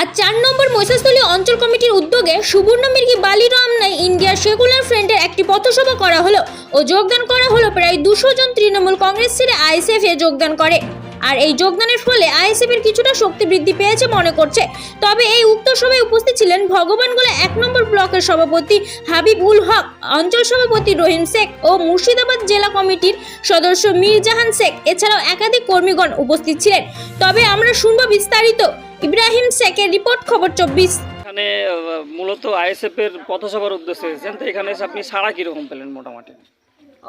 আজ চার নম্বর মৈশাস্থলী অঞ্চল কমিটির উদ্যোগে সুবর্ণ মির্গি বালির আমনায় ইন্ডিয়া সেকুলার ফ্রন্টের একটি পথসভা করা হলো ও যোগদান করা হলো প্রায় দুশো জন তৃণমূল কংগ্রেস ছেড়ে আইএসএফ এ যোগদান করে। আর এই যোগদানের ফলে আইএসএফ এর কিছুটা শক্তি বৃদ্ধি পেয়েছে মনে করছে। তবে এই উক্ত সভায় উপস্থিত ছিলেন ভগবানগোলা এক নম্বর ব্লকের সভাপতি হাবিব উল হক, অঞ্চল সভাপতি রহিম শেখ ও মুর্শিদাবাদ জেলা কমিটির সদস্য মীরজাহান শেখ। এছাড়াও একাধিক কর্মীগণ উপস্থিত ছিলেন। তবে আমরা শুনব বিস্তারিত ইব্রাহিম শেখের রিপোর্ট খবর চব্বিশ। এখানে মূলত আইএসএফ এর পথসভার উদ্দেশ্যে এসেছেন। তো এখানে এসে আপনি সারা কীরকম পেলেন মোটামুটি?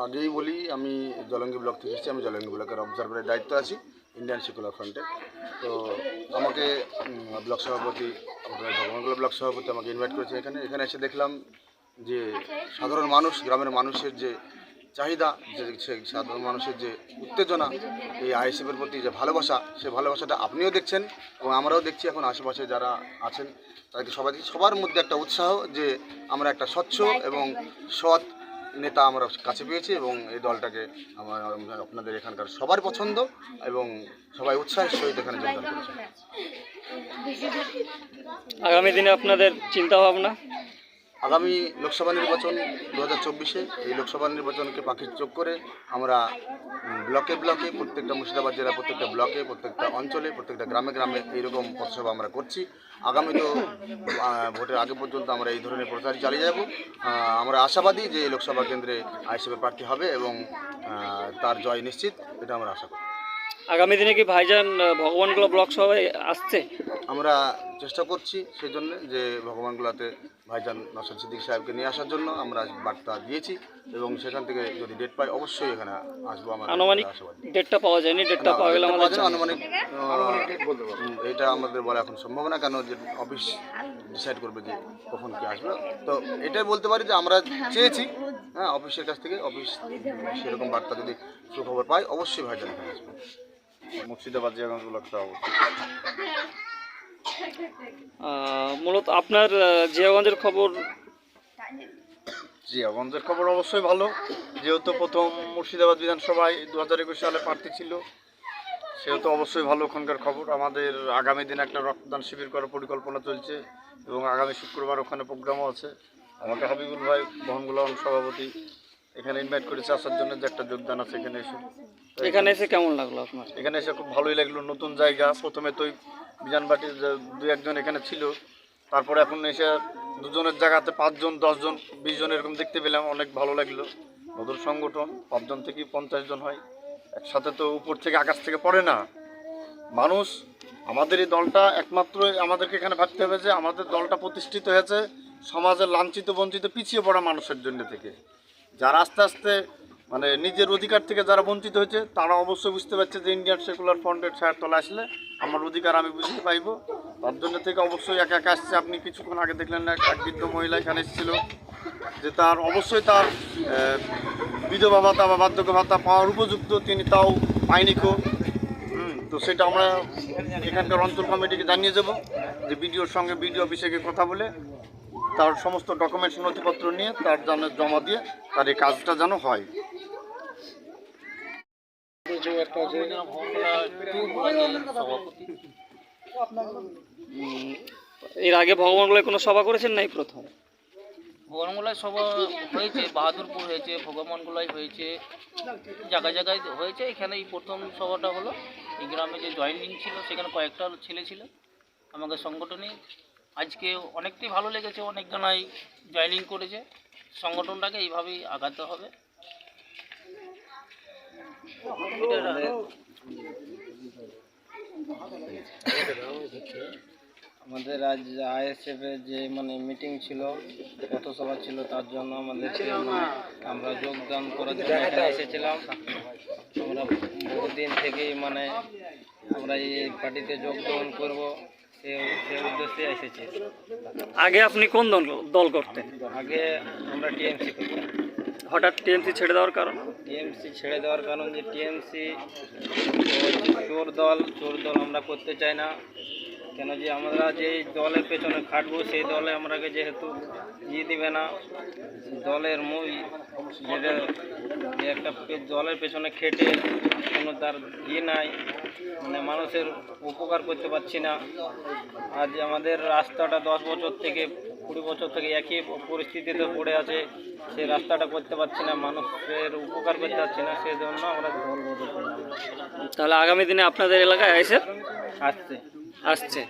আগেই বলি আমি জলঙ্গি ব্লক থেকে এসেছি। আমি জলঙ্গি ব্লকের অবজারভারের দায়িত্ব আছি ইন্ডিয়ান সেকুলার ফ্রন্টে। তো আমাকে ব্লক সভাপতি ভগবানগুলো ব্লক সভাপতি আমাকে ইনভাইট করেছে এখানে। এখানে এসে দেখলাম যে সাধারণ মানুষ গ্রামের মানুষের যে চাহিদা, যে সাধারণ মানুষের যে উত্তেজনা, এই আইএসএফের প্রতি যে ভালোবাসা, সে ভালোবাসাটা আপনিও দেখছেন এবং আমরাও দেখছি এখন আশেপাশে যারা আছেন, তাদেরকে সবাই সবার মধ্যে একটা উৎসাহ যে আমরা একটা স্বচ্ছ এবং সৎ নেতা আমরা কাছে পেয়েছি এবং এই দলটাকে আমার আপনাদের এখানকার সবার পছন্দ এবং সবাই উৎসাহের সহিত এখানে যোগদান করেছে। আগামী দিনে আপনাদের চিন্তা ভাবনা? আগামী লোকসভা নির্বাচন দু হাজার চব্বিশে এই লোকসভা নির্বাচনকে পাখির চোখ করে আমরা ব্লকে ব্লকে প্রত্যেকটা মুর্শিদাবাদ জেলার প্রত্যেকটা ব্লকে প্রত্যেকটা অঞ্চলে প্রত্যেকটা গ্রামে গ্রামে এইরকম পথসভা আমরা করছি। আগামী তো ভোটের আগে পর্যন্ত আমরা এই ধরনের প্রচার চালিয়ে যাব। আমরা আশাবাদী যে এই লোকসভা কেন্দ্রে আইসিএফের প্রার্থী হবে এবং তার জয় নিশ্চিত এটা আমরা আশা করি। আগামী দিনে কি ভাইজান ভগবানগুলো ব্লক সভায় আসছে? আমরা চেষ্টা করছি সেই জন্য যে ভগবানগুলাতে ভাইজান নসর সিদ্দিক সাহেবকে নিয়ে আসার জন্য আমরা বার্তা দিয়েছি এবং সেখান থেকে যদি ডেট পাই অবশ্যই এখানে আসব আমার। আনুমানিক ডেটটা পাওয়া যায়নি ডেটটা পাওয়া গেলে আমাদের। আনুমানিক এটা আমাদের বলা এখন সম্ভব না কেন যে অফিস ডিসাইড করবে যে কখন কি আসবে। তো এটাই বলতে পারি যে আমরা চেয়েছি হ্যাঁ অফিসের কাছ থেকে অফিস সেরকম বার্তা যদি সুখবর পাই অবশ্যই ভাইজান এখানে আসবে। মুর্শিদাবাদ জিয়াগঞ্জ ব্লক সভাপতি আহ, মূলত আপনার জিয়াগঞ্জের খবর? জিয়াগঞ্জের খবর অবশ্যই ভালো। যেহেতু প্রথম মুর্শিদাবাদ বিধানসভায় দু হাজার একুশ সালে প্রার্থী ছিল সেহেতু অবশ্যই ভালো ওখানকার খবর। আমাদের আগামী দিনে একটা রক্তদান শিবির করার পরিকল্পনা চলছে এবং আগামী শুক্রবার ওখানে প্রোগ্রামও আছে। আমাকে হাবিবুল ভাই বহনগুলাম সভাপতি এখানে ইনভাইট করেছে আসার জন্য যে একটা যোগদান আছে এখানে এসে। এখানে এসে কেমন লাগল আপনার? এখানে এসে খুব ভালোই লাগল নতুন জায়গা। প্রথমে তো বিজানবাটির দু একজন এখানে ছিল, তারপরে এখন এসে দুজনের জায়গাতে পাঁচজন, দশজন বিশ জন এরকম দেখতে পেলাম, অনেক ভালো লাগল। নতুন সংগঠন, পাঁচজন থেকে পঞ্চাশ জন হয়। একসাথে তো উপর থেকে আকাশ থেকে পড়ে না। মানুষ, আমাদের এই দলটা একমাত্র আমাদেরকে এখানে ভাবতে হবে যে আমাদের দলটা প্রতিষ্ঠিত হয়েছে সমাজের লাঞ্ছিত, বঞ্চিত, পিছিয়ে পড়া মানুষের জন্য থেকে। যারা আস্তে আস্তে মানে নিজের অধিকার থেকে যারা বঞ্চিত হয়েছে, তারা অবশ্যই বুঝতে পারছে যে ইন্ডিয়ান সেকুলার ফ্রন্টের ছায়ার তলে আসলে আমার অধিকার আমি বুঝতে পাইব। তার জন্য থেকে অবশ্যই একা একা আসছে। আপনি কিছুক্ষণ আগে দেখলেন না, এক বৃদ্ধ মহিলা এখানে এসেছিল যে তার অবশ্যই তার বিধবা ভাতা বা বার্ধক্য ভাতা পাওয়ার উপযুক্ত। তিনি তাও পায়নি কো তো সেটা আমরা এখানকার অঞ্চল কমিটিকে জানিয়ে যাব যে বিডিওর সঙ্গে বিডিও অফিসে কথা বলে তার সমস্ত ডকুমেন্টস নথিপত্র নিয়ে তার যেন জমা দিয়ে তার এই কাজটা যেন হয়। এর আগে ভগবানগোলায় কোনো সভা করেছেন নাই প্রথম? ভগবানগোলায় সভা হয়েছে বাহাদুরপুর হয়েছে ভগবানগোলায় হয়েছে জায়গায় জায়গায় হয়েছে। এখানে এই প্রথম সভাটা হলো। এই গ্রামে যে জয়েনিং ছিল সেখানে কয়েকটা ছেলে ছিল আমাকে সংগঠনে। আজকে অনেকটাই ভালো লেগেছে অনেক জানাই জয়েনিং করেছে। সংগঠনটাকে এইভাবেই আগাতে হবে। আমাদের আজ আইএসএফ এর যে মানে মিটিং ছিল পথসভা ছিল তার জন্য আমাদের মানে আমরা যোগদান করার জন্য এখানে এসেছিলাম। আমরা বহুদিন থেকেই মানে আমরা এই পার্টিতে যোগদান করব উদ্দেশ্যে এসেছি। আগে আপনি কোন দল দল করতেন? আগে আমরা টিএমসি করতাম। হঠাৎ টিএমসি ছেড়ে দেওয়ার কারণ? টিএমসি ছেড়ে দেওয়ার কারণ যে টিএমসি চোর দল চোর দল আমরা করতে চাই না। কেন যে আমরা যেই দলের পেছনে খাটবো, সেই দলে আমরাকে যেহেতু ইয়ে দিবে না, দলের মূল যে একটা দলের পেছনে খেটে কোনো তার ইয়ে নাই মানে মানুষের উপকার করতে পারছি না। আজ আমাদের রাস্তাটা দশ বছর থেকে কুড়ি বছর থেকে একই পরিস্থিতিতে পড়ে আছে। সে রাস্তাটা করতে পারছি না মানুষের উপকার করতে পারছি না সেই জন্য আমরা দল বদল তাহলে আগামী দিনে আপনাদের এলাকায় আইএসএফ আসছে। আসছে।